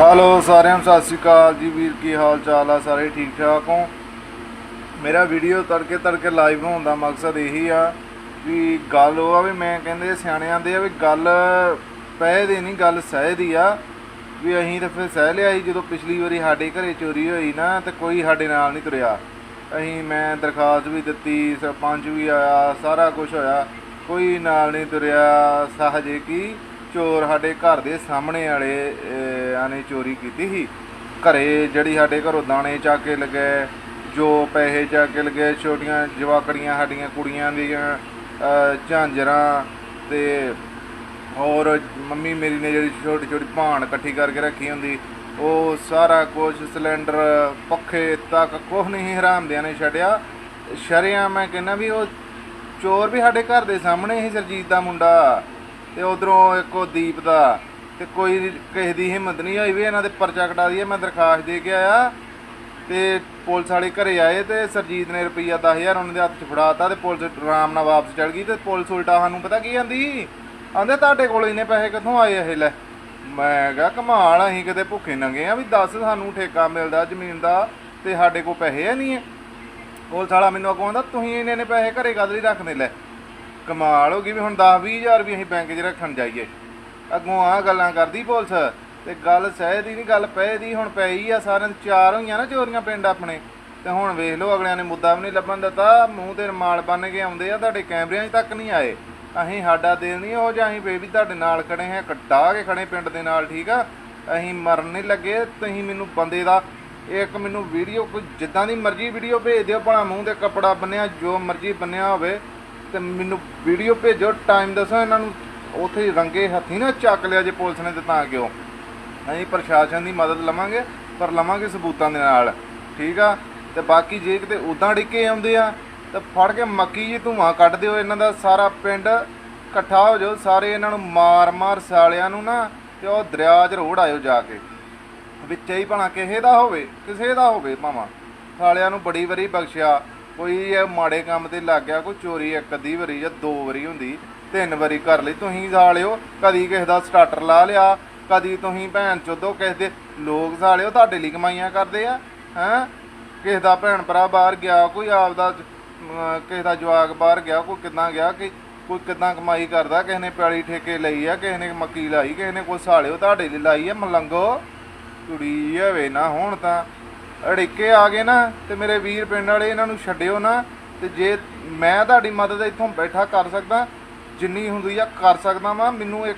Hello, ਸਾਰਿਆਂ ਨੂੰ ਸਤਿ ਸ਼੍ਰੀ ਅਕਾਲ ਜੀ। ਵੀਰ, ਕੀ ਹਾਲ ਚਾਲ ਆ? ਸਾਰੇ ਠੀਕ ਠਾਕ ਹੋ? ਮੇਰਾ ਵੀਡੀਓ ਤੜਕੇ ਤੜਕੇ ਲਾਈਵ ਹੋਣ ਦਾ ਮਕਸਦ ਇਹੀ ਆ ਵੀ ਗੱਲ ਉਹ ਆ ਵੀ ਮੈਂ ਕਹਿੰਦੇ ਸਿਆਣਿਆਂ ਦੇ ਆ ਵੀ ਗੱਲ ਪੈਸੇ ਦੀ ਨਹੀਂ, ਗੱਲ ਸਹਿ ਦੀ ਆ। ਵੀ ਅਸੀਂ ਤਾਂ ਫਿਰ ਸਹਿ ਲਿਆ ਸੀ, ਜਦੋਂ ਪਿਛਲੀ ਵਾਰੀ ਸਾਡੇ ਘਰੇ ਚੋਰੀ ਹੋਈ ਨਾ ਤੇ ਕੋਈ ਸਾਡੇ ਨਾਲ ਨਹੀਂ ਤੁਰਿਆ। ਅਸੀਂ, ਮੈਂ ਦਰਖਾਸਤ ਵੀ ਦਿੱਤੀ, ਸਰਪੰਚ ਵੀ ਆਇਆ, ਸਾਰਾ ਕੁਝ ਹੋਇਆ। ਕੋਈ ਨਾਲ ਨਹੀਂ ਤੁਰਿਆ, ਸਹਜੇ ਕੀ? ਚੋਰ ਸਾਡੇ ਘਰ ਦੇ ਸਾਹਮਣੇ ਵਾਲੇ ਅਹ, ਆਨੇ ਚੋਰੀ ਕੀਤੀ ਸੀ। ਘਰੇ ਜਿਹੜੀ ਸਾਡੇ ਘਰੋਂ ਦਾਣੇ ਚਾ ਕੇ ਲਗੇ ਜੋ ਪੈਸੇ ਚਾ ਕੇ ਲਗੇ ਛੋਟੀਆਂ ਜਵਾਕੜੀਆਂ ਸਾਡੀਆਂ ਕੁੜੀਆਂ ਦੀਆਂ ਝਾਂਜਰਾਂ ਤੇ ਹੋਰ ਮੰਮੀ ਮੇਰੀ ਨੇ ਜਿਹੜੀ ਛੋਟੀ ਛੋਟੀ ਭਾਣ ਇਕੱਠੀ ਕਰਕੇ ਰੱਖੀ ਹੁੰਦੀ ਉਹ ਸਾਰਾ ਕੁਝ ਸਿਲੰਡਰ ਪੱਖੇ ਤੱਕ ਕੁਝ ਨਹੀਂ ਹਰਾਮਦਿਆਂ ਨੇ ਛੱਡਿਆ। ਸ਼ਰਿਆ ਮੈਂ ਕਹਿੰਦਾ ਵੀ ਉਹ ਚੋਰ ਵੀ ਸਾਡੇ ਘਰ ਦੇ ਸਾਹਮਣੇ ਹੀ ਸਰਜੀਤ ਦਾ ਮੁੰਡਾ। ਤੇ ਉਧਰੋਂ ਇੱਕ ਉਹ ਦੀਪ ਦਾ, ਤੇ ਕੋਈ ਕਿਸੇ ਦੀ ਹਿੰਮਤ ਨਹੀਂ ਹੋਈ ਵੀ ਇਹਨਾਂ ਦੇ ਪਰਚਾ ਕਟਾ ਦਈਏ, ਮੈਂ ਦਰਖਾਸਤ ਦੇ ਕੇ ਆਇਆ ਤੇ ਪੁਲਿਸ ਵਾਲੇ ਘਰੇ ਆਏ ਤੇ ਸਰਜੀਤ ਨੇ ਰੁਪਈਆ 10000 ਉਹਨਾਂ ਦੇ ਹੱਥ 'ਚ ਫੜਾਤਾ ਤੇ ਪੁਲਿਸ ਆਰਾਮ ਨਾਲ ਵਾਪਸ ਚਲ ਗਈ ਤੇ ਪੁਲਿਸ ਉਲਟਾ ਸਾਨੂੰ ਪਤਾ ਕੀ ਕਹਿੰਦੀ ਆਂਦੇ ਤੁਹਾਡੇ ਕੋਲ ਇੰਨੇ ਪੈਸੇ ਕਿੱਥੋਂ ਆਏ ਇਹ ਲੈ? ਮੈਂ ਕਿਹਾ, ਕਮਾਲ ਅਸੀਂ ਕਿਤੇ ਭੁੱਖੇ ਨੰਗੇ ਆ ਵੀ ਦੱਸ ਸਾਨੂੰ ਠੇਕਾ ਮਿਲਦਾ, ਜ਼ਮੀਨ ਦਾ ਤੇ ਸਾਡੇ ਕੋਲ ਪੈਸੇ ਹੈ ਨਹੀਂ ਹੈ। ਪੁਲਿਸ ਵਾਲਾ ਮੈਨੂੰ ਅੱਗੋਂ ਆਂਦਾ, ਤੁਸੀਂ ਇੰਨੇ ਨੇ ਪੈਸੇ ਘਰੇ ਕਦ ਲਈ ਰੱਖਦੇ ਲੈ? ਕਮਾਲ ਹੋ ਗਈ ਵੀ ਹੁਣ 10 20000 ਵੀ ਅਸੀਂ ਬੈਂਕ 'ਚ ਰੱਖਣ ਜਾਈਏ। ਅੱਗੋਂ ਆ ਗੱਲਾਂ ਕਰਦੀ ਪੁਲਿਸ ਤੇ ਗੱਲ ਸਹਿ ਦੀ ਨਹੀਂ, ਗੱਲ ਪਏ ਦੀ, ਹੁਣ ਪਈ ਆ, ਸਾਰਿਆਂ ਚਾਰ ਹੋਈਆਂ ਨਾ ਚੋਰੀਆਂ ਪਿੰਡ ਆਪਣੇ। ਤੇ ਹੁਣ ਵੇਖ ਲਓ ਅਗਲਿਆਂ ਨੇ ਮੁੱਦਾ ਵੀ ਨਹੀਂ ਲੱਭਣ ਦਿੱਤਾ, ਮੂੰਹ ਤੇ ਰਮਾਲ ਬੰਨ ਕੇ ਆਉਂਦੇ ਆ, ਤੁਹਾਡੇ ਕੈਮਰਿਆਂ 'ਚ ਤੱਕ ਨਹੀਂ ਆਏ। ਅਸੀਂ ਸਾਡਾ ਦਿਲ ਨਹੀਂ ਉਹ ਜਾਂ ਅਸੀਂ ਬੇਬੀ ਤੁਹਾਡੇ ਨਾਲ ਖੜੇ ਹਾਂ ਕੱਟਾ ਕੇ ਖੜੇ ਪਿੰਡ ਦੇ ਨਾਲ, ਠੀਕ ਆ? ਅਸੀਂ ਮਰਨ ਨਹੀਂ ਲੱਗੇ, ਤੁਸੀਂ ਮੈਨੂੰ ਬੰਦੇ ਦਾ ਇੱਕ ਮੈਨੂੰ ਵੀਡੀਓ, ਕੋਈ ਜਿੱਦਾਂ ਦੀ ਮਰਜ਼ੀ ਵੀਡੀਓ ਭੇਜ ਦਿਓ, ਭਲਾ ਮੂੰਹ ਤੇ ਕੱਪੜਾ ਬੰਨਿਆ, ਜੋ ਮਰਜ਼ੀ ਬੰਨਿਆ ਹੋਵੇ। ਤੇ ਮੈਨੂੰ ਵੀਡੀਓ ਭੇਜੋ ਟਾਈਮ ਦੱਸੋ ਇਹਨਾਂ ਨੂੰ, ਉੱਥੇ ਹੀ ਰੰਗੇ ਹੱਥੀ ਨਾ ਚੱਕ ਲਿਆ ਜੇ ਪੁਲਿਸ ਨੇ ਤੇ ਤਾਂ ਕਿਉਂ? ਅਸੀਂ ਪ੍ਰਸ਼ਾਸਨ ਦੀ ਮਦਦ ਲਵਾਂਗੇ, ਪਰ ਲਵਾਂਗੇ ਸਬੂਤਾਂ ਦੇ ਨਾਲ, ਠੀਕ ਆ? ਤੇ ਬਾਕੀ ਜੇ ਕਿਤੇ ਉਦਾਂ ਡਿੱਕੇ ਆਉਂਦੇ ਆ, ਤਾਂ ਫੜ ਕੇ ਮੱਕੀ ਜੀ ਧੂਆਂ ਕੱਢ ਦਿਓ, ਇਹਨਾਂ ਦਾ ਸਾਰਾ ਪਿੰਡ ਇਕੱਠਾ ਹੋ ਜਾਓ, ਸਾਰੇ ਇਹਨਾਂ ਨੂੰ ਮਾਰ ਮਾਰ ਸਾਲਿਆਂ ਨੂੰ ਨਾ, ਤੇ ਉਹ ਦਰਿਆ 'ਚ ਰੋੜ ਆਇਓ ਜਾ ਕੇ। ਵਿੱਚ ਹੀ ਭਲਾ ਕਿਸੇ ਦਾ ਹੋਵੇ, ਕਿਸੇ ਦਾ ਹੋਵੇ ਭਾਵਾਂ। ਸਾਲਿਆਂ ਨੂੰ ਬੜੀ ਵਾਰੀ ਬਖਸ਼ਿਆ। ਕੋਈ ਇਹ ਮਾੜੇ ਕੰਮ ਤੇ ਲੱਗ ਗਿਆ ਕੋਈ ਚੋਰੀ ਇੱਕ ਅੱਧੀ ਵਾਰੀ ਜਾਂ ਦੋ ਵਾਰੀ ਹੁੰਦੀ ਤਿੰਨ ਵਾਰੀ ਕਰ ਲਈ ਤੁਸੀਂ ਸਾਲਿਓ ਕਦੀ ਕਿਸੇ ਦਾ ਸਟਾਰਟਰ ਲਾ ਲਿਆ ਕਦੀ ਤੁਸੀਂ ਭੈਣ ਚੋਦੋ ਕਿਸੇ ਦੇ ਲੋਕ ਸਾਲਿਓ ਤੁਹਾਡੇ ਲਈ ਕਮਾਈਆਂ ਕਰਦੇ ਆ ਹੈਂ? ਕਿਸੇ ਦਾ ਭੈਣ ਭਰਾ ਬਾਹਰ ਗਿਆ ਕੋਈ ਆਪਦਾ ਅਮ, ਕਿਸੇ ਦਾ ਜਵਾਕ ਬਾਹਰ ਗਿਆ ਕੋਈ ਕਿੱਦਾਂ ਗਿਆ ਕਿ ਕੋਈ ਕਿੱਦਾਂ ਕਮਾਈ ਕਰਦਾ ਕਿਸੇ ਨੇ ਪਿਆਲੀ ਠੇਕੇ ਲਈ ਆ ਕਿਸੇ ਨੇ ਮੱਕੀ ਲਾਈ ਕਿਸੇ ਨੇ ਕੋਈ ਸਾਲਿਓ ਤੁਹਾਡੇ ਲਈ ਲਾਈ ਆ ਮਲੰਗੋ। ਕੁੜੀ ਹੋਵੇ ਨਾ ਹੁਣ ਤਾਂ। ਅੜਿੱਕੇ ਆ ਗਏ ਨਾ ਤੇ ਮੇਰੇ ਵੀਰ ਪਿੰਡ ਵਾਲੇ ਇਹਨਾਂ ਨੂੰ ਛੱਡਿਓ ਨਾ ਤੇ ਜੇ ਮੈਂ ਤੁਹਾਡੀ ਮਦਦ ਇੱਥੋਂ ਬੈਠਾ ਕਰ ਸਕਦਾ, ਜਿੰਨੀ ਹੁੰਦੀ ਆ ਕਰ ਸਕਦਾ ਵਾਂ, ਮੈਨੂੰ ਇੱਕ